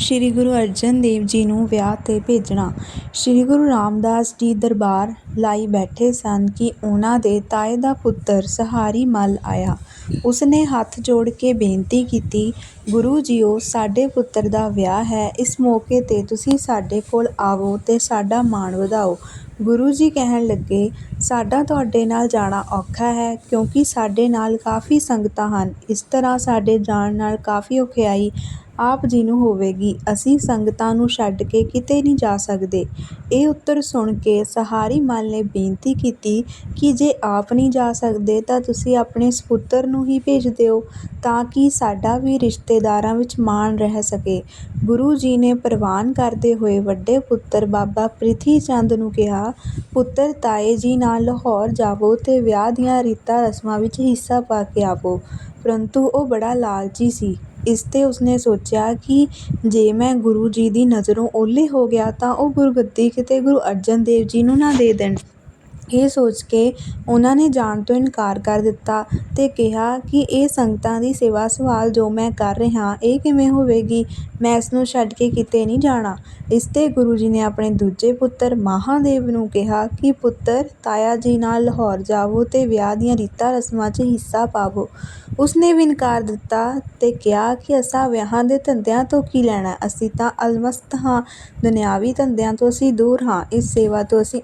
ਸ੍ਰੀ ਗੁਰੂ ਅਰਜਨ ਦੇਵ ਜੀ ਨੂੰ ਵਿਆਹ 'ਤੇ ਭੇਜਣਾ ਸ੍ਰੀ ਗੁਰੂ ਰਾਮਦਾਸ ਜੀ ਦਰਬਾਰ ਲਾਈ ਬੈਠੇ ਸਨ ਕਿ ਉਹਨਾਂ ਦੇ ਤਾਏ ਦਾ ਪੁੱਤਰ ਸਹਾਰੀ ਮੱਲ ਆਇਆ। ਉਸਨੇ ਹੱਥ ਜੋੜ ਕੇ ਬੇਨਤੀ ਕੀਤੀ, "ਗੁਰੂ ਜੀਓ, ਸਾਡੇ ਪੁੱਤਰ ਦਾ ਵਿਆਹ ਹੈ। ਇਸ ਮੌਕੇ 'ਤੇ ਤੁਸੀਂ ਸਾਡੇ ਕੋਲ ਆਵੋ ਤੇ ਸਾਡਾ ਮਾਣ ਵਧਾਓ।" ਗੁਰੂ ਜੀ ਕਹਿਣ ਲੱਗੇ, "ਸਾਡਾ ਤੁਹਾਡੇ ਨਾਲ ਜਾਣਾ ਔਖਾ ਹੈ, ਕਿਉਂਕਿ ਸਾਡੇ ਨਾਲ ਕਾਫ਼ੀ ਸੰਗਤਾਂ ਹਨ। ਇਸ ਤਰ੍ਹਾਂ ਸਾਡੇ ਜਾਣ ਨਾਲ ਕਾਫ਼ੀ ਔਖਿਆਈ ਆਪ ਜੀ ਨੂੰ ਹੋਵੇਗੀ। ਅਸੀਂ ਸੰਗਤਾਂ ਨੂੰ ਛੱਡ ਕੇ ਕਿਤੇ ਨਹੀਂ ਜਾ ਸਕਦੇ।" ਇਹ ਉੱਤਰ ਸੁਣ ਕੇ ਸਹਾਰੀ ਮੱਲ ਨੇ ਬੇਨਤੀ ਕੀਤੀ ਕਿ ਜੇ ਆਪ ਨਹੀਂ ਜਾ ਸਕਦੇ ਤਾਂ ਤੁਸੀਂ ਆਪਣੇ ਸਪੁੱਤਰ ਨੂੰ ਹੀ ਭੇਜ ਦਿਓ, ਤਾਂ ਕਿ ਸਾਡਾ ਵੀ ਰਿਸ਼ਤੇਦਾਰਾਂ ਵਿੱਚ ਮਾਣ ਰਹਿ ਸਕੇ। ਗੁਰੂ ਜੀ ਨੇ ਪ੍ਰਵਾਨ ਕਰਦੇ ਹੋਏ ਵੱਡੇ ਪੁੱਤਰ ਬਾਬਾ ਪ੍ਰਿਥੀ ਚੰਦ ਨੂੰ ਕਿਹਾ, "ਪੁੱਤਰ ਤਾਏ ਜੀ ਨਾਲ ਲਾਹੌਰ ਜਾਵੋ ਤੇ ਵਿਆਹ ਦੀਆਂ ਰੀਤਾਂ ਰਸਮਾਂ ਵਿੱਚ ਹਿੱਸਾ ਪਾ ਕੇ ਆਵੋ।" ਪਰੰਤੂ ਉਹ ਬੜਾ ਲਾਲਚੀ ਸੀ। ਇਸ 'ਤੇ ਉਸਨੇ ਸੋਚਿਆ ਕਿ ਜੇ ਮੈਂ ਗੁਰੂ ਜੀ ਦੀ ਨਜ਼ਰੋਂ ਓਹਲੇ ਹੋ ਗਿਆ ਤਾਂ ਉਹ ਗੁਰਗੱਦੀ ਕਿਤੇ ਗੁਰੂ ਅਰਜਨ ਦੇਵ ਜੀ ਨੂੰ ਨਾ ਦੇ ਦੇਣ। ਇਹ ਸੋਚ ਕੇ ਉਹਨਾਂ ਨੇ ਜਾਣ ਤੋਂ ਇਨਕਾਰ ਕਰ ਦਿੱਤਾ ਤੇ ਕਿਹਾ ਕਿ ਇਹ ਸੰਗਤਾਂ ਦੀ ਸੇਵਾ ਸੰਭਾਲ ਜੋ ਮੈਂ ਕਰ ਰਿਹਾਂ, ਇਹ ਕਿਵੇਂ ਹੋਵੇਗੀ? ਮੈਂ ਇਸ ਨੂੰ ਛੱਡ ਕੇ ਕਿਤੇ ਨਹੀਂ ਜਾਣਾ। ਇਸ 'ਤੇ ਗੁਰੂ ਜੀ ਨੇ ਆਪਣੇ ਦੂਜੇ ਪੁੱਤਰ ਮਹਾਂਦੇਵ ਨੂੰ ਕਿਹਾ ਕਿ ਪੁੱਤਰ ਤਾਇਆ ਜੀ ਨਾਲ ਲਾਹੌਰ ਜਾਵੋ ਤੇ ਵਿਆਹ ਦੀਆਂ ਰੀਤਾਂ ਰਸਮਾਂ 'ਚ ਹਿੱਸਾ ਪਾਵੋ। ਉਸਨੇ ਵੀ ਇਨਕਾਰ ਦਿੱਤਾ ਤੇ ਕਿਹਾ ਕਿ ਅਸਾਂ ਵਿਆਹਾਂ ਦੇ ਧੰਦਿਆਂ ਤੋਂ ਕੀ ਲੈਣਾ? ਅਸੀਂ ਤਾਂ ਅਲਮਸਤ ਹਾਂ, ਦੁਨਿਆਵੀ ਧੰਦਿਆਂ ਤੋਂ ਅਸੀਂ ਦੂਰ ਹਾਂ, ਇਸ ਸੇਵਾ ਤੋਂ ਅਸੀਂ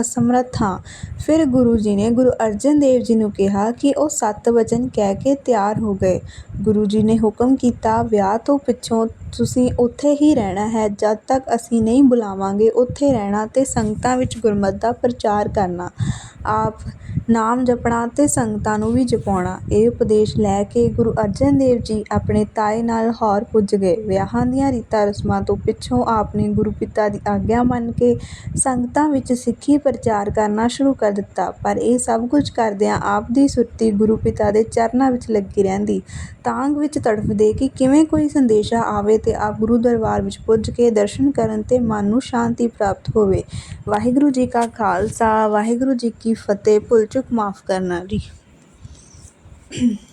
ਅਸਮਰੱਥ ਥਾਂ ਫਿਰ ਗੁਰੂ ਜੀ ਨੇ ਗੁਰੂ ਅਰਜਨ ਦੇਵ ਜੀ ਨੂੰ ਕਿਹਾ ਕਿ ਉਹ ਸੱਤ ਵਚਨ ਕਹਿ ਕੇ ਤਿਆਰ ਹੋ ਗਏ। ਗੁਰੂ ਜੀ ਨੇ ਹੁਕਮ ਕੀਤਾ, "ਵਿਆਹ ਤੋਂ ਪਿੱਛੋਂ ਤੁਸੀਂ ਉੱਥੇ ਹੀ ਰਹਿਣਾ ਹੈ। ਜਦ ਤੱਕ ਅਸੀਂ ਨਹੀਂ ਬੁਲਾਵਾਂਗੇ, ਉੱਥੇ ਰਹਿਣਾ ਤੇ ਸੰਗਤਾਂ ਵਿੱਚ ਗੁਰਮਤਿ ਦਾ ਪ੍ਰਚਾਰ ਕਰਨਾ, ਆਪ ਨਾਮ ਜਪਣਾ ਅਤੇ ਸੰਗਤਾਂ ਨੂੰ ਵੀ ਜਪਾਉਣਾ।" ਇਹ ਉਪਦੇਸ਼ ਲੈ ਕੇ ਗੁਰੂ ਅਰਜਨ ਦੇਵ ਜੀ ਆਪਣੇ ਤਾਏ ਨਾਲ ਲਾਹੌਰ ਪੁੱਜ ਗਏ। ਵਿਆਹਾਂ ਦੀਆਂ ਰੀਤਾਂ ਰਸਮਾਂ ਤੋਂ ਪਿੱਛੋਂ ਆਪ ਨੇ ਗੁਰੂ ਪਿਤਾ ਦੀ ਆਗਿਆ ਮੰਨ ਕੇ ਸੰਗਤਾਂ ਵਿੱਚ ਸਿੱਖੀ ਪ੍ਰਚਾਰ ਕਰਨਾ ਸ਼ੁਰੂ ਕਰ ਦਿੱਤਾ। ਪਰ ਇਹ ਸਭ ਕੁਝ ਕਰਦਿਆਂ ਆਪ ਦੀ ਸੁਰਤੀ ਗੁਰੂ ਪਿਤਾ ਦੇ ਚਰਨਾਂ ਵਿੱਚ ਲੱਗੀ ਰਹਿੰਦੀ, ਤਾਂਗ ਵਿੱਚ ਤੜਫਦੇ ਕਿ ਕਿਵੇਂ ਕੋਈ ਸੰਦੇਸ਼ਾ ਆਵੇ ਤੇ ਆਪ ਗੁਰੂ ਦਰਬਾਰ ਵਿੱਚ ਪੁੱਜ ਕੇ ਦਰਸ਼ਨ ਕਰਨ ਤੇ ਮਨ ਨੂੰ ਸ਼ਾਂਤੀ ਪ੍ਰਾਪਤ ਹੋਵੇ। ਵਾਹਿਗੁਰੂ ਜੀ ਕਾ ਖਾਲਸਾ ਵਾਹਿਗੁਰੂ ਜੀ ਕੀ ਫਤਿਹ। ਭੁੱਲ ਚੁੱਕ ਮਾਫ਼ ਕਰਨਾ ਜੀ।